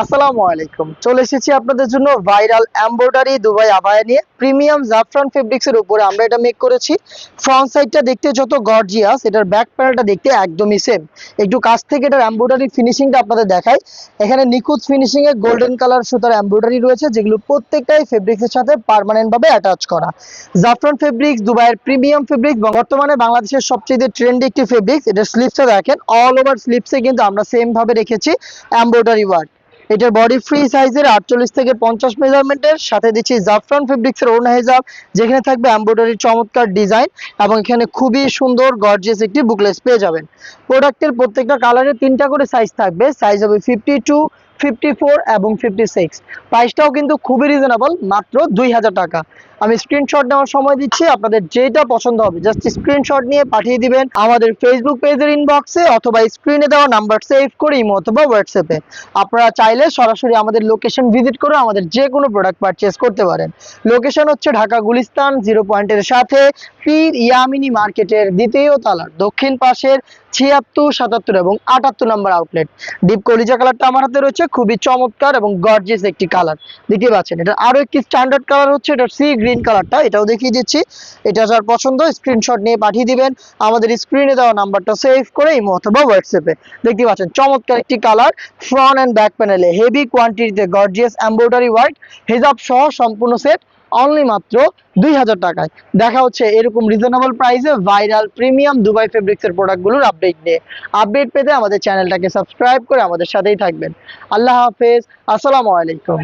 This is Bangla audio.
আসসালামু আলাইকুম। চলে এসেছি আপনাদের জন্য ভাইরাল এমব্রয়ডারি দুবাই আবায়া নিয়ে। প্রিমিয়াম জাফরান ফেব্রিক্স উপরে আমরা এটা মেক করেছি। ফ্রন্ট সাইডটা দেখতে যত গর্জিয়াস এটার ব্যাক প্যানেলটা দেখতে একদমই সেম একটু কাছ থেকে এটার ফিনিশিংটা আপনাদের দেখাই। এখানে নিখুঁত ফিনিশিং এ গোল্ডেন কালার সুতার এমব্রয়ডারি রয়েছে, যেগুলো প্রত্যেকটাই ফেব্রিক্স এর সাথে পার্মানেন্ট ভাবে অ্যাটাচ করা। জাফরান ফেব্রিক্স, দুবাইয়ের প্রিমিয়াম ফেব্রিক্স বর্তমানে বাংলাদেশের সবচেয়ে ট্রেন্ডি একটি ফেব্রিক্স এটা স্লিপসে দেখেন অল ওভার স্লিপসে কিন্তু আমরা সেম ভাবে রেখেছি, এমব্রয়ডারি ওয়ার্ক এটার বডি ফ্রি সাইজের আটচল্লিশ থেকে পঞ্চাশ মেজারমেন্টের সাথে দিচ্ছি জাফরান ফেব্রিক্সের ওড়না হেজাব, যেখানে থাকবে এমব্রয়ডারি চমৎকার ডিজাইন এবং এখানে খুবই সুন্দর গর্জিয়াস একটি বুকলেস পেয়ে যাবেন। প্রোডাক্টের প্রত্যেকটা কালারের তিনটা করে সাইজ থাকবে সাইজ হবে ফিফটি টু ফিফটি ফোর এবং ফিফটি সিক্স প্রাইসটাও কিন্তু খুবই রিজনেবল মাত্র দুই হাজার টাকা। আমি স্ক্রিনশট নেওয়ার সময় দিচ্ছি, আপনাদের যেটা পছন্দ হবে জাস্ট স্ক্রিনশট নিয়ে পাঠিয়ে দিবেন আমাদের ফেসবুক পেজের ইনবক্সে অথবা স্ক্রিনে দেওয়া নাম্বার সেভ করে ইমো অথবা হোয়াটসঅ্যাপে আপনারা চাইলে সরাসরি আমাদের লোকেশন ভিজিট করে আমাদের যে কোনো প্রোডাক্ট পারচেস করতে পারেন। লোকেশন হচ্ছে ঢাকা গুলিস্তান জিরো পয়েন্টের সাথে, পীর ইয়ামিনী মার্কেটের দ্বিতীয় তালার দক্ষিণ পাশের ছিয়াত্তর, সাতাত্তর এবং আটাত্তর নম্বর আউটলেট ডিপ কলিজা কালারটা আমার হাতে রয়েছে, খুবই চমৎকার এবং গর্জিয়াস একটি কালার দেখতে পাচ্ছেন এটা আরও একটি স্ট্যান্ডার্ড কালার হচ্ছে এটা সি গ্রিন কালারটা, এটাও দেখিয়ে দিচ্ছি। এটা যার পছন্দ স্ক্রিনশট নিয়ে পাঠিয়ে দিবেন। আমাদের স্ক্রিনে দেওয়া নাম্বারটা সেভ করে ইমো অথবা হোয়াটসঅ্যাপে দেখতে পাচ্ছেন, চমৎকার একটি কালার ফ্রন্ট অ্যান্ড ব্যাক প্যানেলে হেভি কোয়ান্টিটিতে গর্জিয়াস এমব্রয়ডারি ওয়ার্ক হেজাব সহ সম্পূর্ণ সেট অনলি মাত্র দুই হাজার টাকায়। দেখা হচ্ছে এরকম রিজনেবল প্রাইসে ভাইরাল প্রিমিয়াম দুবাই ফেব্রিক্সের প্রোডাক্টগুলোর আপডেট নিয়ে। আপডেট পেতে আমাদের চ্যানেলটাকে সাবস্ক্রাইব করে আমাদের সাথেই থাকবেন। আল্লাহ হাফেজ, আসসালামু আলাইকুম।